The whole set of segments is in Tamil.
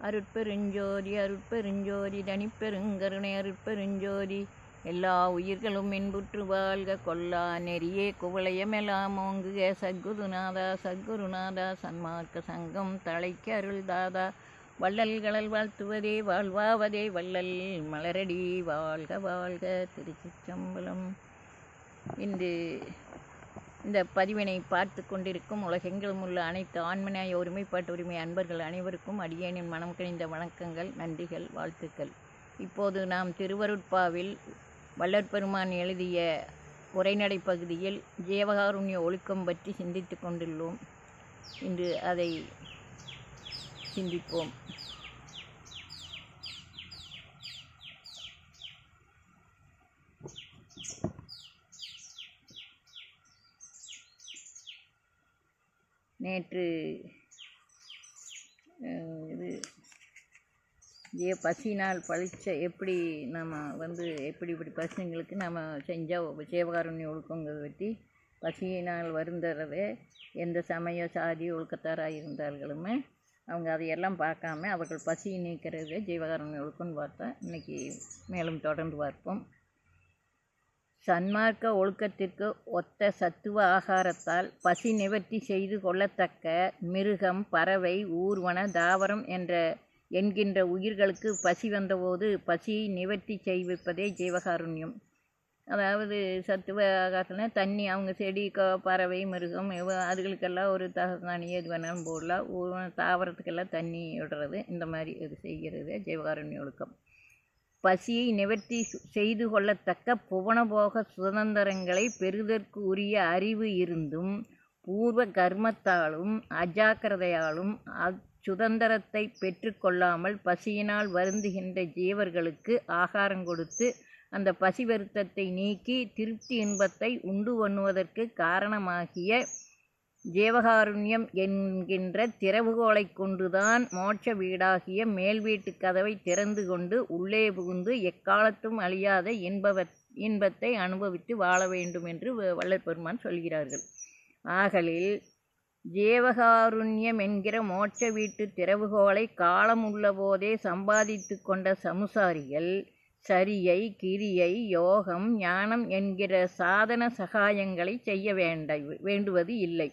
அருட்பெருஞ்சோதி அருட்பெருஞ்சோதி தனிப்பெருங்கருணை அருட்பெருஞ்சோதி. எல்லா உயிர்களும் இன்புற்று வாழ்க கொல்லா நெறியே குவளையமெல்லாம் ஓங்குக. சத்குருநாதா சத்குருநாதா சன்மார்க்க சங்கம் தலைக்கு அருள் தாதா. வள்ளல்களல் வாழ்த்துவதே வாழ்வாவதே வள்ளல் மலரடி வாழ்க வாழ்க திருச்சிற்றம்பலம். இன்று இந்த பதிவினை பார்த்து கொண்டிருக்கும் உலகெங்கிலும் உள்ள அனைத்து ஆண்மனாய ஒருமைப்பாட்டு உரிமை அன்பர்கள் அனைவருக்கும் அடியேனின் மனம் கணிந்த வணக்கங்கள் நன்றிகள் வாழ்த்துக்கள். இப்போது நாம் திருவருட்பாவில் வல்லற்பெருமான் எழுதிய உரைநடை பகுதியில் ஜீவகாருண்ய ஒழுக்கம் பற்றி சிந்தித்து கொண்டுள்ளோம். இன்று அதை சிந்திப்போம். நேற்று இது ஏ பசினால் பழிச்ச எப்படி நம்ம வந்து எப்படி இப்படி பசுங்களுக்கு நம்ம செஞ்சால் ஜீவகாருண்ய ஒழுக்கங்கிறத பற்றி பசியினால் வருந்தறவே எந்த சமய சாதி ஒழுக்கத்தாராக இருந்தார்களுமே அவங்க அதையெல்லாம் பார்க்காம அவர்கள் பசியை நீக்கிறது ஜீவகாருண்ய ஒழுக்கம்னு பார்த்தா இன்றைக்கி மேலும் தொடர்ந்து பார்ப்போம். சன்மார்க்க ஒழுக்கத்திற்கு ஒத்த சத்துவ ஆகாரத்தால் பசி நிவர்த்தி செய்து கொள்ளத்தக்க மிருகம் பறவை ஊர்வன தாவரம் என்ற என்கின்ற உயிர்களுக்கு பசி வந்தபோது பசியை நிவர்த்தி செய்விப்பதே ஜீவகாருண்யம். அதாவது சத்துவ ஆகாரத்தில் தண்ணி அவங்க செடி க பறவை மிருகம் இவ- அதுகளுக்கெல்லாம் ஒரு தகதானி எது வேணாலும் போடலாம். ஊ- தாவரத்துக்கெல்லாம் தண்ணி விடுறது இந்த மாதிரி இது செய்கிறது ஜீவகாருண்ய ஒழுக்கம். பசியை நிவர்த்தி செய்து கொள்ளத்தக்க புவனபோக சுதந்திரங்களை பெறுதற்கு உரிய அறிவு இருந்தும் பூர்வ கர்மத்தாலும் அஜாக்கிரதையாலும் அச்சுதந்திரத்தை பெற்றுக்கொள்ளாமல் பசியினால் வருந்துகின்ற ஜீவர்களுக்கு ஆகாரம் கொடுத்து அந்த பசி வருத்தத்தை நீக்கி திருப்தி இன்பத்தை உண்டு பண்ணுவதற்கு காரணமாகிய ஜீவகாருண்யம் என்கின்ற திறவுகோலை கொண்டுதான் மோட்ச வீடாகிய மேல் வீட்டு கதவை திறந்து கொண்டு உள்ளே புகுந்து எக்காலத்தும் அழியாத இன்பவ இன்பத்தை அனுபவித்து வாழ வேண்டும் என்று வ- சொல்கிறார்கள். ஆகலில் ஜீவகாருண்யம் என்கிற மோட்ச வீட்டு திறவுகோலை காலம் உள்ளபோதே சம்பாதித்து கொண்ட சமுசாரிகள் சரியை கிரியை யோகம் ஞானம் என்கிற சாதன சகாயங்களை செய்ய வேண்ட வேண்டுவது இல்லை.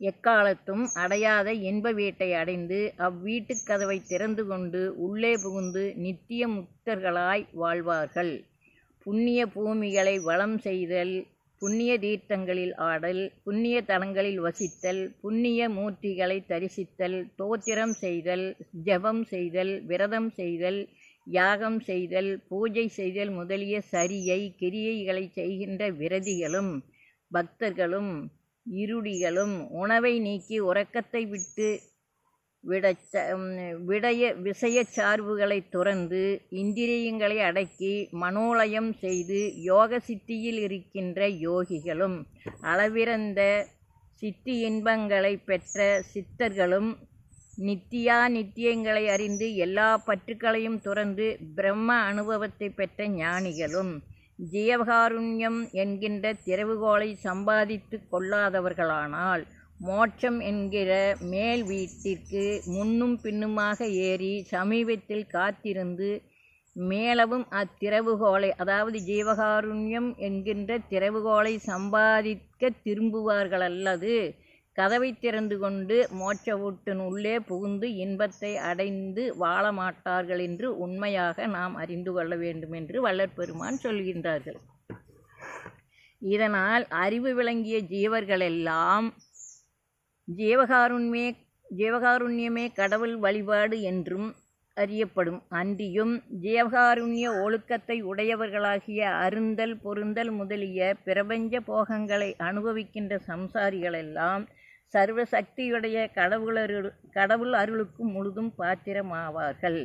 எக்காலத்தும் அடையாத இன்ப வீட்டை அடைந்து அவ்வீட்டுக் கதவை திறந்து கொண்டு உள்ளே புகுந்து நித்திய முக்தர்களாய் வாழ்வார்கள். புண்ணிய பூமிகளை வளம் செய்தல் புண்ணிய தீர்த்தங்களில் ஆடல் புண்ணிய தலங்களில் வசித்தல் புண்ணிய மூர்த்திகளை தரிசித்தல் தோத்திரம் செய்தல் ஜெபம் செய்தல் விரதம் செய்தல் யாகம் செய்தல் பூஜை செய்தல் முதலிய சரியை கிரியைகளை செய்கின்ற விரதிகளும் பக்தர்களும் இருடிகளும் உணவை நீக்கி உறக்கத்தை விட்டு விடச்ச விடய விஷயச் சார்புகளை துறந்து இந்திரியங்களை அடக்கி மனோலயம் செய்து யோக சித்தியில் இருக்கின்ற யோகிகளும் அளவிறந்த சித்தி இன்பங்களை பெற்ற சித்தர்களும் நித்தியா நித்தியங்களை அறிந்து எல்லா பற்றுக்களையும் துறந்து பிரம்ம அனுபவத்தை பெற்ற ஞானிகளும் ஜீவகாருண்யம் என்கின்ற திறவுகோலை சம்பாதித்து கொள்ளாதவர்களானால் மோட்சம் என்கிற மேல் வீட்டிற்கு முன்னும் பின்னுமாக ஏறி சமீபத்தில் காத்திருந்து மேலவும் அத்திறவுகோலை அதாவது ஜீவகாருண்யம் என்கின்ற திறவுகோலை சம்பாதிக்க திரும்புவார்கள் அல்லது கதவை திறந்து கொண்டு மோட்ச வீட்டின் உள்ளே புகுந்து இன்பத்தை அடைந்து வாழ மாட்டார்கள் என்று உண்மையாக நாம் அறிந்து கொள்ள வேண்டும் என்று வள்ளற்பெருமான் சொல்கின்றார்கள். இதனால் அறிவு விளங்கிய ஜீவர்களெல்லாம் ஜீவகாருண்மே ஜீவகாருண்யமே கடவுள் வழிபாடு என்றும் அறியப்படும். அன்றியும் ஜீவகாருண்ய ஒழுக்கத்தை உடையவர்களாகிய அருந்தல் பொருந்தல் முதலிய பிரபஞ்ச போகங்களை அனுபவிக்கின்ற சம்சாரிகளெல்லாம் சர்வ சக்தியுடைய கடவுள் அருள் கடவுள் அருளுக்கும் முழுதும் பாத்திரமாவார்கள்.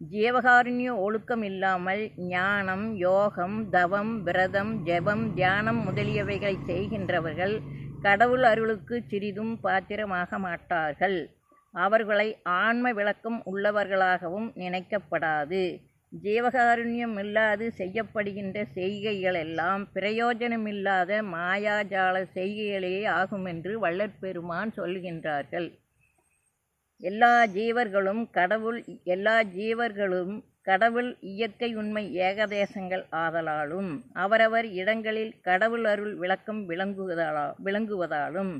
ஜீவகாருண்ய ஒழுக்கம் இல்லாமல் ஞானம் யோகம் தவம் விரதம் ஜெபம் தியானம் முதலியவைகளை செய்கின்றவர்கள் கடவுள் அருளுக்கு சிறிதும் பாத்திரமாக மாட்டார்கள். அவர்களை ஆன்ம விளக்கம் உள்ளவர்களாகவும் நினைக்கப்படாது. ஜீவகாருண்யம் இல்லாது செய்யப்படுகின்ற செய்கைகளெல்லாம் பிரயோஜனமில்லாத மாயாஜால செய்கைகளே ஆகும் என்று சொல்கின்றார்கள். எல்லா ஜீவர்களும் கடவுள் எல்லா ஜீவர்களும் கடவுள் இயற்கை உண்மை ஏகதேசங்கள் ஆதலாலும் அவரவர் இடங்களில் கடவுள் அருள் விளக்கம் விளங்குவதாலா விளங்குவதாலும்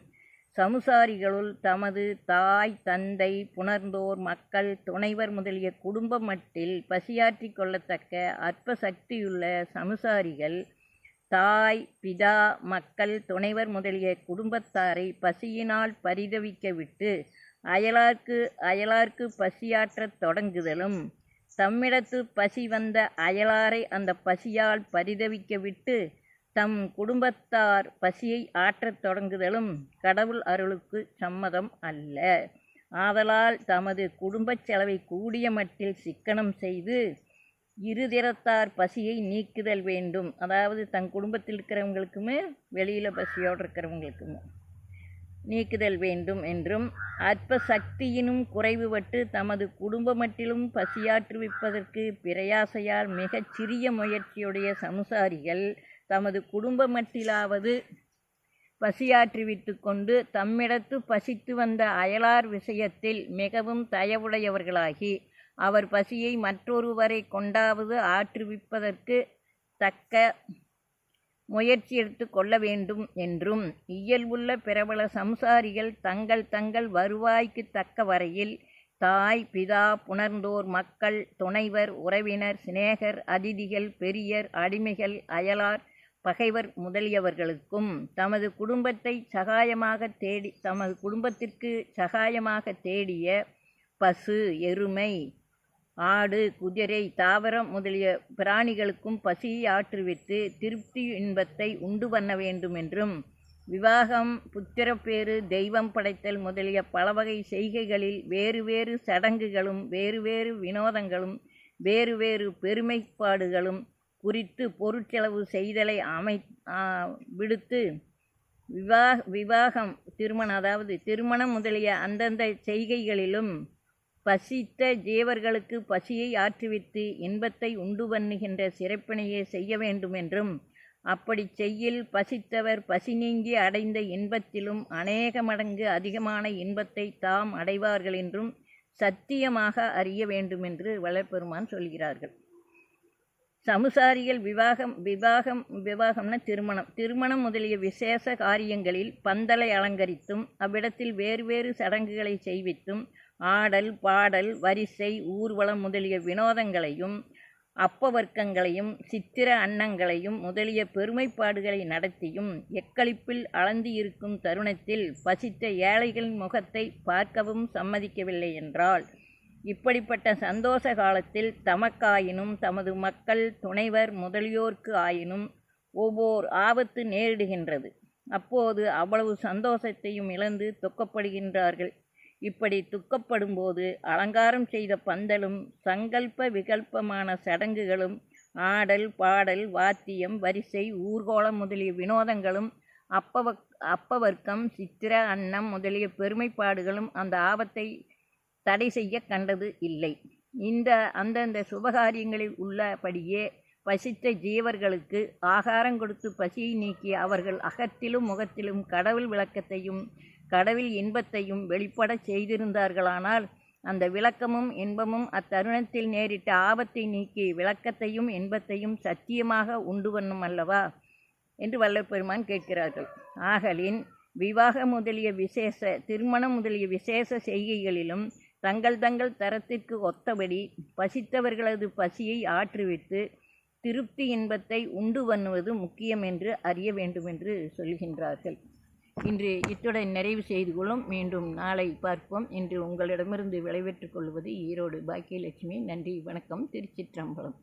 சமுசாரிகளுள் தமது தாய் தந்தை புணர்ந்தோர் மக்கள் துணைவர் முதலிய குடும்ப மட்டில் பசியாற்றி கொள்ளத்தக்க அற்ப சக்தியுள்ள சமுசாரிகள் தாய் பிதா மக்கள் துணைவர் முதலிய குடும்பத்தாரை பசியினால் பரிதவிக்க விட்டு அயலார்க்கு அயலார்க்கு பசியாற்றத் தொடங்குதலும் தம்மிடத்து பசி வந்த அயலாரை அந்த பசியால் பரிதவிக்க விட்டு தம் குடும்பத்தார் பசியை ஆற்றத் தொடங்குதலும் கடவுள் அருளுக்கு சம்மதம் அல்ல. ஆதலால் தமது குடும்பச் செலவை கூடிய மட்டில் சிக்கனம் செய்து இருதிறத்தார் பசியை நீக்குதல் வேண்டும். அதாவது தன் குடும்பத்தில் இருக்கிறவங்களுக்குமே வெளியில் பசியோடு இருக்கிறவங்களுக்குமே நீக்குதல் வேண்டும் என்றும் அற்ப சக்தியினும் குறைவுபட்டு தமது குடும்ப மட்டிலும் பசியாற்றுவிப்பதற்கு பிரயாசையால் மிகச் சிறிய முயற்சியுடைய சமுசாரிகள் தமது குடும்ப மட்டிலாவது பசியாற்றிவிட்டு கொண்டு தம்மிடத்து பசித்து வந்த அயலார் விஷயத்தில் மிகவும் தயவுடையவர்களாகி அவர் பசியை மற்றொருவரை கொண்டாவது ஆற்றுவிப்பதற்கு தக்க முயற்சி எடுத்து கொள்ள வேண்டும் என்றும் இயல்புள்ள பிரபல சம்சாரிகள் தங்கள் தங்கள் வருவாய்க்கு தக்க வரையில் தாய் பிதா புணர்ந்தோர் மக்கள் துணைவர் உறவினர் சிநேகர் அதிதிகள் பெரியர் அடிமைகள் அயலார் பகைவர் முதலியவர்களுக்கும் தமது குடும்பத்தை சகாயமாக தேடி தமது குடும்பத்திற்கு சகாயமாக தேடிய பசு எருமை ஆடு குதிரை தாவரம் முதலிய பிராணிகளுக்கும் பசியை ஆற்றுவித்து திருப்தி இன்பத்தை உண்டு பண்ண வேண்டும் என்றும் விவாகம் புத்திரப்பேறு தெய்வம் படைத்தல் முதலிய பலவகை செய்கைகளில் வேறு வேறு சடங்குகளும் வேறு வேறு வினோதங்களும் வேறு வேறு பெருமைப்பாடுகளும் குறித்து பொருட்செலவு செய்தலை அமை விடுத்து விவாக விவாகம் திருமணம் அதாவது திருமணம் முதலிய அந்தந்த செய்கைகளிலும் பசித்த ஜீவர்களுக்கு பசியை ஆற்றுவித்து இன்பத்தை உண்டு பண்ணுகின்ற சிறப்பினையே செய்ய வேண்டும் என்றும் அப்படி செய்யில் பசித்தவர் பசி நீங்கி அடைந்த இன்பத்திலும் அநேக மடங்கு அதிகமான இன்பத்தை தாம் அடைவார்கள் என்றும் சத்தியமாக அறிய வேண்டும் என்று வளர்பெருமான் சொல்கிறார்கள். சமுசாரிகள் விவாகம் விவாகம் விவாகம்னா திருமணம். திருமணம் முதலிய விசேஷ காரியங்களில் பந்தலை அலங்கரித்தும் அவ்விடத்தில் வேறு வேறு சடங்குகளை செய்வித்தும் ஆடல் பாடல் வரிசை ஊர்வலம் முதலிய வினோதங்களையும் அப்பவர்க்கங்களையும் சித்திர அன்னங்களையும் முதலிய பெருமைப்பாடுகளை நடத்தியும் எக்களிப்பில் அளந்து இருக்கும் தருணத்தில் பசித்த ஏழைகளின் முகத்தை பார்க்கவும் சம்மதிக்கவில்லை என்றால் இப்படிப்பட்ட சந்தோஷ காலத்தில் தமக்காயினும் தமது மக்கள் துணைவர் முதலியோர்க்கு ஆயினும் ஒவ்வொரு ஆபத்து நேரிடுகின்றது. அப்போது அவ்வளவு சந்தோஷத்தையும் இழந்து துக்கப்படுகின்றார்கள். இப்படி துக்கப்படும்போது அலங்காரம் செய்த பந்தலும் சங்கல்ப விகல்பமான சடங்குகளும் ஆடல் பாடல் வாத்தியம் வரிசை ஊர்கோளம் முதலிய வினோதங்களும் அப்பவ அப்பவர்க்கம் சித்திர அன்னம் முதலிய பெருமைப்பாடுகளும் அந்த ஆபத்தை தடை செய்ய கண்டது இல்லை. இந்த அந்தந்த சுபகாரியங்களில் உள்ளபடியே பசித்த ஜீவர்களுக்கு ஆகாரம் கொடுத்து பசியை நீக்கி அவர்கள் அகத்திலும் முகத்திலும் கடவுள் விளக்கத்தையும் கடவுள் இன்பத்தையும் வெளிப்படச் செய்திருந்தார்களானால் அந்த விளக்கமும் இன்பமும் அத்தருணத்தில் நேரிட்ட ஆபத்தை நீக்கி விளக்கத்தையும் இன்பத்தையும் சத்தியமாக உண்டு பண்ணும் அல்லவா? என்று வல்லப்பெருமான் கேட்கிறார்கள். ஆகலின் விவாக முதலிய விசேஷ திருமணம் முதலிய விசேஷ செய்கைகளிலும் தங்கள் தங்கள் தரத்திற்கு ஒத்தபடி பசித்தவர்களது பசியை ஆற்றுவித்து திருப்தி இன்பத்தை உண்டு பண்ணுவது முக்கியம் என்று அறிய வேண்டும் என்று சொல்கின்றார்கள். இன்று இத்துடன் நிறைவு செய்து கொள்ளும். மீண்டும் நாளை பார்ப்போம். இன்று உங்களிடமிருந்து விளைவெற்றுக் கொள்வது ஈரோடு பாக்கியலட்சுமி. நன்றி வணக்கம். திருச்சிற்றம்பலம்.